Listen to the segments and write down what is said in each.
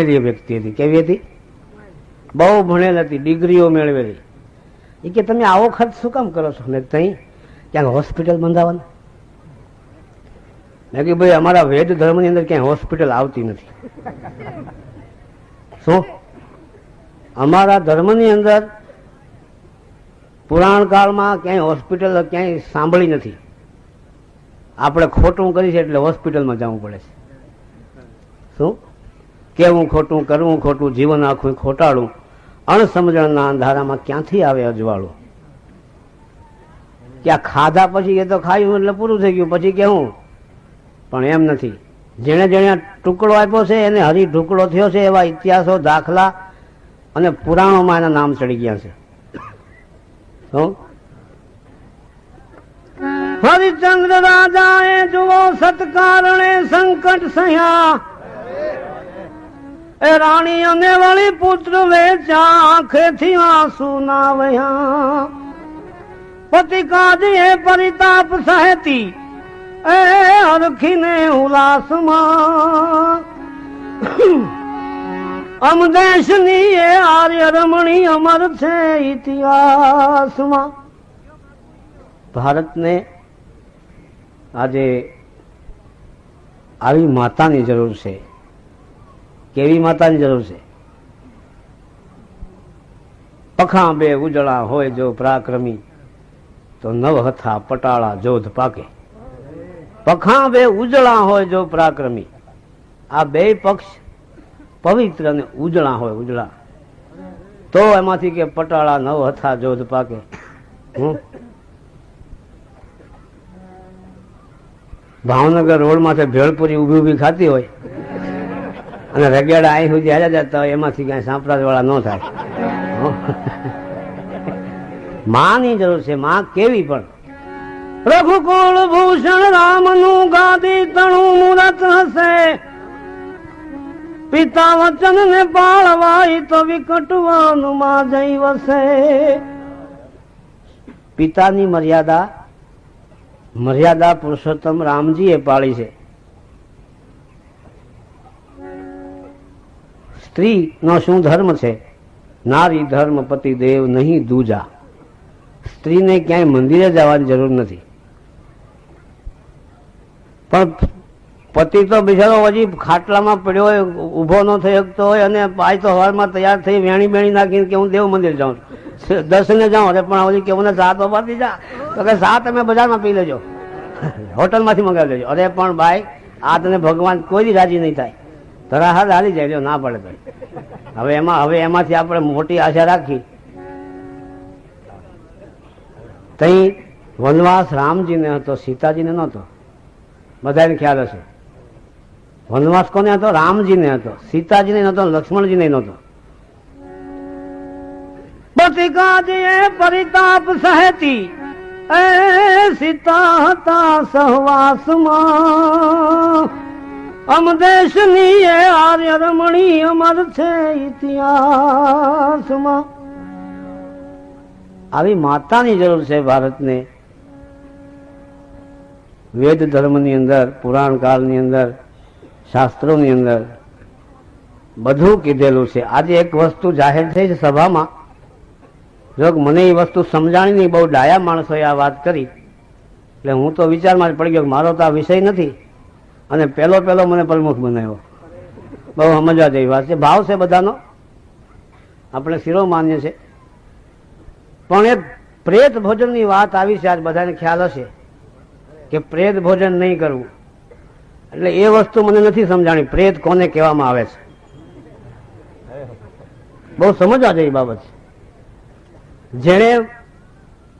ભણેલી વ્યક્તિ હતી. કેવી હતી? બહુ ભણેલ હતી, ડિગ્રીઓ મેળવેલી. એ કે તમે આવો ખર્ચ શું કામ કરો છો? ને ત્યાં ક્યાંક હોસ્પિટલ બંધાવવાનું. મેં કે ભાઈ, અમારા વેદ ધર્મની અંદર ક્યાંય હોસ્પિટલ આવતી નથી. શું? અમારા ધર્મની અંદર પુરાણકાળમાં ક્યાંય હોસ્પિટલ ક્યાંય સાંભળી નથી. આપણે ખોટું કરી છે એટલે હોસ્પિટલમાં જવું પડે છે. શું? કેવું ખોટું, કરવું ખોટું, જીવન આખું ખોટાડું, અણસમજણના અંધારામાં ક્યાંથી આવે અજવાળું? કે ખાધા પછી એ તો ખાયું એટલે પૂરું થઈ ગયું, પછી કેવું? પણ એમ નથી. જેણે જેણે ટુકડો આપ્યો છે, એને હરી ઢુકડો થયો છે, એવા ઇતિહાસો, દાખલા અને પુરાણોમાં એના નામ ચડી ગયા છે. હરિચંદ્ર રાજાએ જુઓ સત્કારણે સંકટ સહ્યા એ રાણી અને વળી પુત્ર વેચા આંખેથી આંસુ ના વહ્યા પતિ કાજે પરિતાપ સહેતી, એ હરખીને ઉલ્લાસમાં. અમદેશની એ આર્ય રમણી અમર છે ઇતિહાસમાં. ભારતને આજે આવી માતાની જરૂર છે. કેવી માતાની જરૂર છે? પખા બે ઉજળા હોય જો પરાક્રમી, તો નવ પટાળા જોધ પાકે. પખા બે ઉજળા હોય જો પરાક્રમી, આ બે પક્ષ પવિત્ર અને ઉજળા હોય, ઉજળા. તો એમાંથી કે પટાળા નવ હથા જોધ પાકે. ભાવનગર રોડ માથે ભેળપુરી ઊભી ઊભી ખાતી હોય. અને રગેડા અહીં સુધી હાજર જતા હોય એમાંથી ક્યાંય સાંપરાજ વાળા ન થાય. માની જરૂર છે, માં કેવી પણ. રઘુકુળ ભૂષણ રામનું ગાદી તણું મુરત હશે. પિતા વચન ને પાળવાય તો વિકટવાનું માં જઈ વસે પિતાની મર્યાદા મર્યાદા પુરુષોત્તમ રામજીએ પાળી છે. સ્ત્રી નો શું ધર્મ છે? નારી ધર્મ પતિ દેવ નહીં દૂજા. સ્ત્રીને ક્યાંય મંદિરે જવાની જરૂર નથી. પણ પતિ તો બિચારો હજી ખાટલામાં પડ્યો હોય, ઊભો ન થઈ શકતો હોય અને આજ તો હવારમાં તૈયાર થઈ વેણી બેણી નાખીને કે હું દેવ મંદિર જાઉં છું. દર્શને જાઉં, અરે પણ હજી કેવું ને સાત વાપરતી જા. તો કે સાત તમે બજારમાં પી લેજો. હોટલમાંથી મંગાવી લેજો. અરે પણ ભાઈ, આ તને ભગવાન કોઈ રાજી નહીં થાય. તરા હાથ હાલી જાય ના પડે તો. હવે એમાં, હવે એમાંથી આપણે મોટી આશા રાખી. તઈ વનવાસ રામજીને હતો, સીતાજીને નહોતો. બધાને ખ્યાલ હશે. વનવાસ કોને હતો? રામજીને હતો. સીતાજીને નહોતો, લક્ષ્મણજીને નહોતો. પતિકાજીએ પરિતાપ સહેતી. એ સીતા હતા સહવાસમાં. અમદેશની એ આર્ય રમણી અમર છે ઇતિહાસમાં. આવી માતાની જરૂર છે ભારતને. વેદ ધર્મની અંદર, પુરાણ કાળની અંદર, શાસ્ત્રોની અંદર બધું કીધેલું છે. આજે એક વસ્તુ જાહેર થઈ છે સભામાં. જો મને એ વસ્તુ સમજાણી નહીં, બહુ ડાયા માણસોએ આ વાત કરી. એટલે હું તો વિચારમાં જ પડી ગયો મારો તો આ વિષય નથી. અને પહેલો પહેલો મને પ્રમુખ બનાવ્યો. બહુ સમજવા જેવી વાત છે. ભાવ છે બધાનો. આપણે શિરો માન્ય છે પણ એ પ્રેત ભોજનની વાત આવી છે. આજ બધાને ખ્યાલ હશે કે પ્રેત ભોજન નહીં કરવું. એટલે એ વસ્તુ મને નથી સમજાણી. પ્રેત કોને કહેવામાં આવે છે? બહુ સમજવા જેવી બાબત છે. જેણે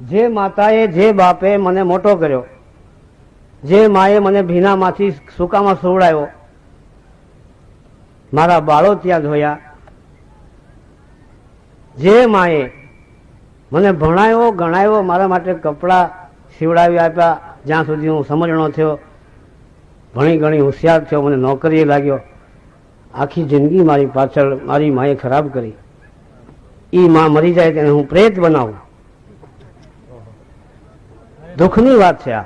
જે માતાએ જે બાપે મને મોટો કર્યો જે માએ મને ભીનામાંથી સુકામાં સુવડાયો મારા બાળો ત્યાં ધોયા જે માએ મને ભણાયો, ગણાયો, મારા માટે કપડાં સીવડાવી આપ્યા, જ્યાં સુધી હું સમજણો થયો, ભણી ગણી હોશિયાર થયો, મને નોકરીએ લાગ્યો. આખી જિંદગી મારી પાછળ, મારી માએ ખરાબ કરી. એ માં મરી જાય તેને હું પ્રેત બનાવું. દુઃખની વાત છે આ.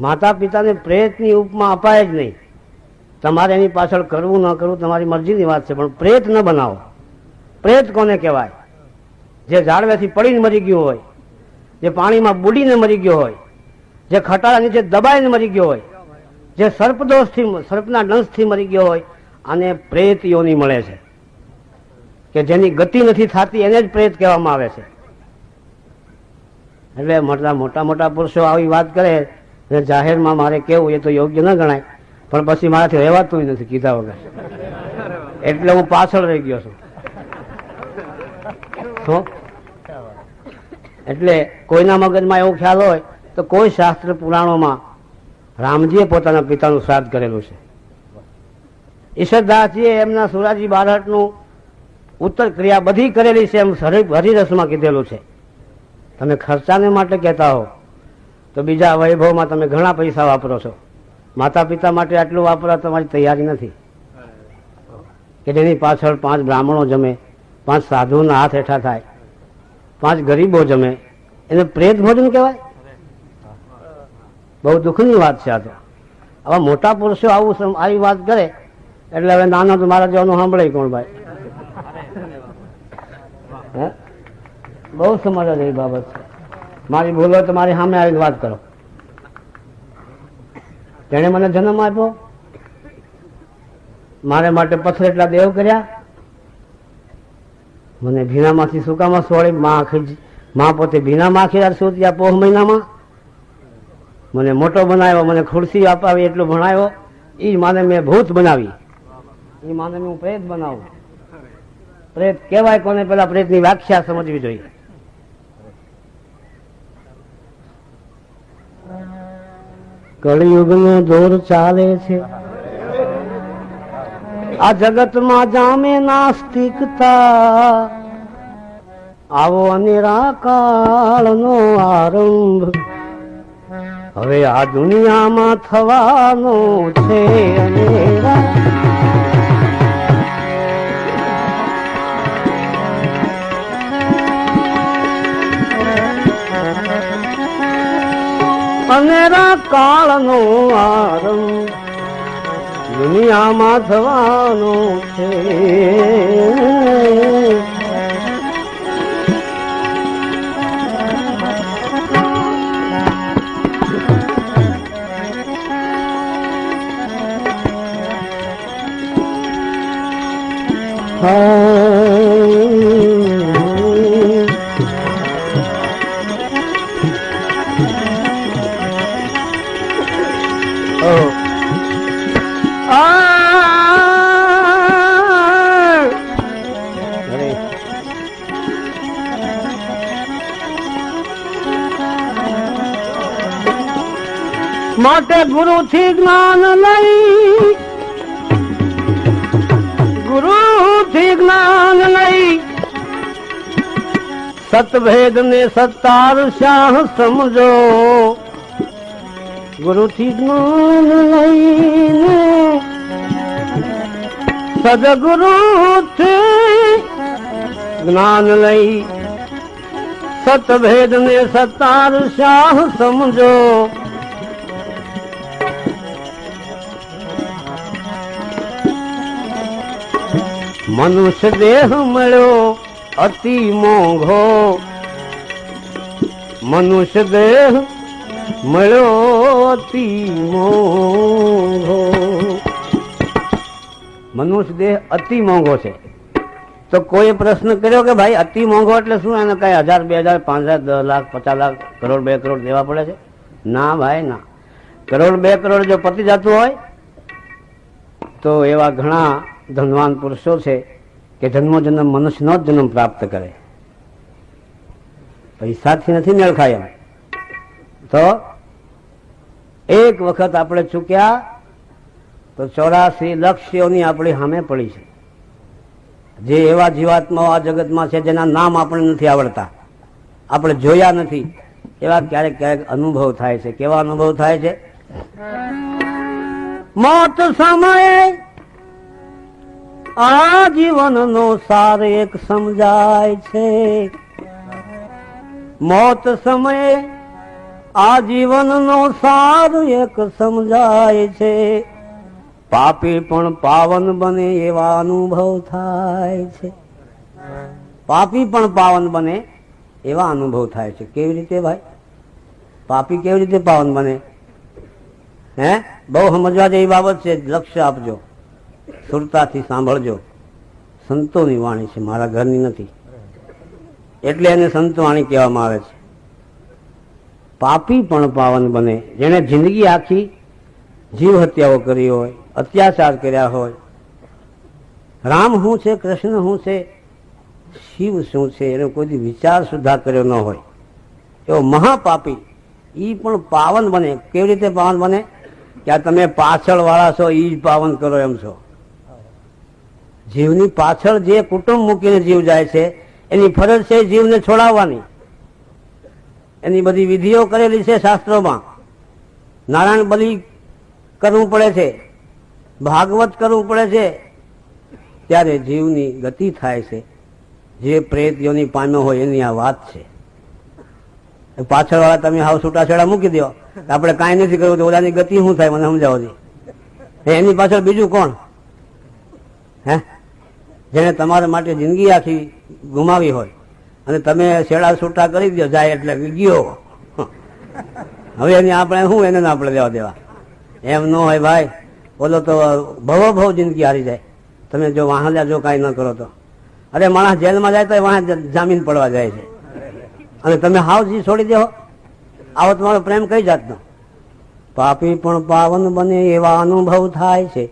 માતા પિતાને પ્રેતની ઉપમા અપાય જ નહીં. તમારે એની પાછળ કરવું ન કરવું તમારી મરજીની વાત છે, પણ પ્રેત ન બનાવો. પ્રેત કોને કહેવાય? જે ઝાડવેથી પડીને મરી ગયો હોય, જે પાણીમાં બુડીને મરી ગયો હોય, જે ખટારા નીચે દબાઈને મરી ગયો હોય, જે સર્પદોષથી સર્પના ડંશથી મરી ગયો હોય, આને પ્રેત યોની મળે છે. કે જેની ગતિ નથી થતી એને જ પ્રેત કહેવામાં આવે છે. એટલે મોટા મોટા મોટા પુરુષો આવી વાત કરે અને જાહેરમાં મારે કેવું એ તો યોગ્ય ન ગણાય. પણ પછી મારાથી રહેવાતું નથી કીધા વગર. એટલે હું પાછળ રહી ગયો છું? એટલે કોઈના મગજમાં એવો ખ્યાલ હોય તો કોઈ શાસ્ત્ર પુરાણોમાં રામજીએ પોતાના પિતાનું શ્રાદ્ધ કરેલું છે. ઈશ્વરદાસજીએ એમના સુરાજી બારહટનું ઉત્તર ક્રિયા બધી કરેલી છે એમ હરિ- હરિરસમાં કીધેલું છે. તમે ખર્ચાને માટે કહેતા હો. તો બીજા વૈભવમાં તમે ઘણા પૈસા વાપરો છો. માતા પિતા માટે આટલું વાપરવા તમારી તૈયારી નથી. કે જેની પાછળ પાંચ બ્રાહ્મણો જમે, પાંચ સાધુના હાથ હેઠા થાય, પાંચ ગરીબો જમે, એને પ્રેત ભોજન કહેવાય? બહુ દુઃખની વાત છે આ તો. આવા મોટા પુરુષો આવું આવી વાત કરે, એટલે હવે નાનો તો મારા જેવાનું સાંભળે કોણ ભાઈ? બહુ સમજ બાબત છે. મારી ભૂલો તમારી સામે આવીને વાત કરો. તેણે મને જન્મ આપ્યો. મારે માટે પથ્થર એટલા દેવ કર્યા. મને ભીનામાંથી સુકામાં સોળી, માં માં પોતે ભીનામાં માખી સુધી પોહ મહિનામાં. મને મોટો બનાવ્યો, મને ખુરશી અપાવી એટલું ભણાવ્યો. એ માને મેં ભૂત બનાવી. એ માને હું પ્રેત બનાવું. પ્રેત કહેવાય કોને? પેલા પ્રેતની વ્યાખ્યા સમજવી જોઈએ. કળિયુગનો દોર ચાલે છે. આ જગતમાં જામે નાસ્તિકતા. આવો નિરાકાળનો આરંભ. હવે આ દુનિયામાં થવાનો છે અનેરા. અનેરા કાળનો આરંભ દુનિયામાં થવાનો છે હા માટે ગુરુ થી જ્ઞાન લઈ. ગુરુ થી જ્ઞાન લઈ. સતભેદ ને સત્તાર શાહ સમજો. ગુરુથી જ્ઞાન લઈને સદગુરુથી જ્ઞાન લઈ. સતભેદ ને સત્તાર શાહ સમજો. મનુષ્ય દેહ મળ્યો અતિ મોંઘો. મનુષ્ય દેહ મળ્યો અતિ મોંઘો. મનુષ્ય દેહ અતિ મોંઘો છે. તો કોઈ પ્રશ્ન કર્યો કે ભાઈ અતિ મોંઘો એટલે શું? એને કઈ હજાર, બે હજાર, પાંચ હજાર, દસ લાખ, પચાસ લાખ, કરોડ, બે કરોડ દેવા પડે છે? ના ભાઈ, ના. કરોડ, બે કરોડ જો પતી જતું હોય, તો એવા ઘણા ધનવાન પુરુષો છે કે જન્મો જન્મ મનુષ્યનો જ જન્મ પ્રાપ્ત કરે. પૈસાથી નથી મેળ ખાય તો એક વખત આપણે ચૂક્યા તો ચોરાસી લક્ષ્યોની આપણી સામે પડી છે. જે એવા જીવાત્માઓ આ જગતમાં છે જેના નામ આપણને નથી આવડતા. આપણે જોયા નથી. એવા ક્યારેક ક્યારેક અનુભવ થાય છે. કેવા અનુભવ થાય છે? મોત સમયે આ જીવનનો સાર એક સમજાય છે. મોત સમયે આ જીવનનો સાર એક સમજાય છે. પાપી પણ પાવન બને એવા અનુભવ થાય છે. પાપી પણ પાવન બને એવા અનુભવ થાય છે. કેવી રીતે ભાઈ? પાપી કેવી રીતે પાવન બને? હે? બહુ સમજવા જેવી બાબત છે. લક્ષ્ય આપજો. સુરતાથી સાંભળજો. સંતોની વાણી છે, મારા ઘરની નથી. એટલે એને સંતવાણી કહેવામાં આવે છે. પાપી પણ પાવન બને. જેણે જિંદગી આખી જીવ હત્યાઓ કરી હોય, અત્યાચાર કર્યા હોય, રામ શું છે, કૃષ્ણ શું છે, શિવ શું છે, એનો કોઈ વિચાર સુદ્ધા કર્યો ન હોય. એવો મહાપાપી એ પણ પાવન બને. કેવી રીતે પાવન બને? કે આ તમે પાછળ વાળા છો એ જ પાવન કરો એમ છો. જીવની પાછળ જે કુટુંબ મૂકીને જીવ જાય છે, એની ફરજ છે જીવને છોડાવવાની. એની બધી વિધિઓ કરેલી છે શાસ્ત્રોમાં. નારાયણ બલિ કરવું પડે છે, ભાગવત કરવું પડે છે, ત્યારે જીવની ગતિ થાય છે. જે પ્રેતીઓની પામ્યો હોય એની આ વાત છે. પાછળ વાળા તમે હાવ છૂટાછેડા મૂકી દો. આપણે કાંઈ નથી કરવું તો ગતિ શું થાય મને સમજાવો એની પાછળ બીજું કોણ? હે? જેને તમારા માટે જિંદગી આખી ગુમાવી હોય. અને તમે છેડા છૂટા કરી દો જાય એટલે ગયો હવે એની આપણે શું, એને આપણે લેવા દેવા. એમ ન હોય ભાઈ, બોલો તો ભવો ભવ જિંદગી હારી જાય. તમે જો વાહન જો કાંઈ ન કરો તો. અરે માણસ જેલમાં જાય તો વાહ જામીન પડવા જાય છે. અને તમે હાવજી છોડી દેવો આવો તમારો પ્રેમ કઈ જાતનો? પાપી પણ પાવન બને એવા અનુભવ થાય છે.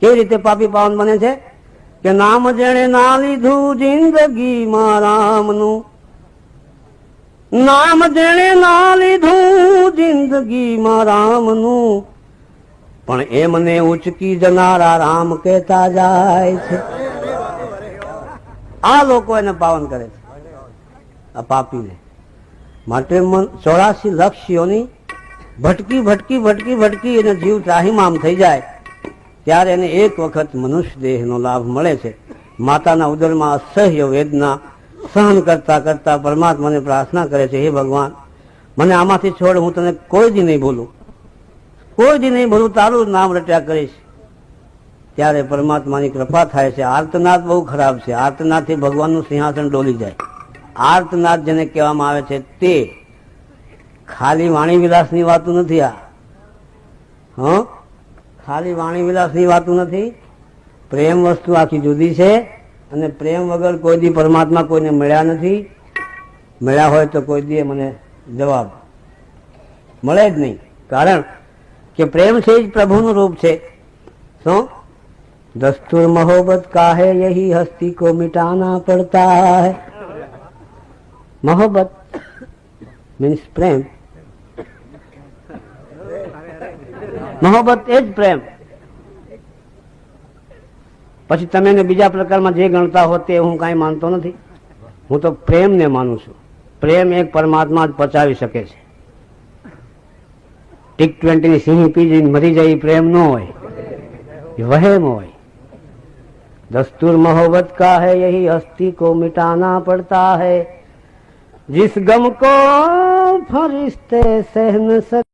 કેવી રીતે પાપી પાવન બને છે? કે નામ જેણે ના લીધું જિંદગીમાં રામનું. નામ જેણે ના લીધું જિંદગીમાં રામનું. પણ એ મને ઉચકી જનારા રામ કહેતા જાય છે. આ લોકો એને પાવન કરે છે. આ પાપીને. માટે ચોરાસી લક્ષ્યોની ભટકી ભટકી ભટકી ભટકી એને જીવ ત્રાહીમામ થઈ જાય. ત્યારે એને એક વખત મનુષ્ય દેહનો લાભ મળે છે. માતાના ઉદરમાં અસહ્ય વેદના સહન કરતા કરતા પરમાત્માને પ્રાર્થના કરે છે, હે ભગવાન, મને આમાંથી છોડ, હું તને કોઈ દી નહીં ભૂલું. કોઈ દી નહીં ભૂલું, તારું નામ રટ્યા કરીશ. ત્યારે પરમાત્માની કૃપા થાય છે. આર્તનાદ બહુ ખરાબ છે. આર્તનાદથી ભગવાનનું સિંહાસન ડોલી જાય. આર્તનાદ જેને કહેવામાં આવે છે તે. ખાલી વાણી વિલાસની વાત નથી આ. હં? ખાલી વાણી વિલાસની વાતું નથી. પ્રેમ વસ્તુ આખી જુદી છે અને પ્રેમ વગર કોઈ દી પરમાત્મા કોઈને મળ્યા નથી. મળ્યા હોય તો કોઈ દી મને જવાબ મળે જ નહીં. કારણ કે પ્રેમ છે જ પ્રભુનું રૂપ છે. શું? દસ્તુર મહોબત કાહે યહી હસ્તી કો મિટાના પડતા હૈ. મોહબ્બત મીન્સ પ્રેમ. મોહબ્બત એ જ પ્રેમ પછી તમે એને બીજા પ્રકારમાં જે ગણતા હો તે હું કાંઈ માનતો નથી હું તો પ્રેમને માનું છું પ્રેમ એક પરમાત્મા જ પચાવી શકે છે ટીક ટ્વેન્ટીની સિંહ પી જઈને મરી જાય એ પ્રેમ ન હોય એ વહેમ હોય દસ્તુર મોહબ્બત કા है यही हस्ती को मिटाना पड़ता है जिस गम को फरिश्ते सह न सक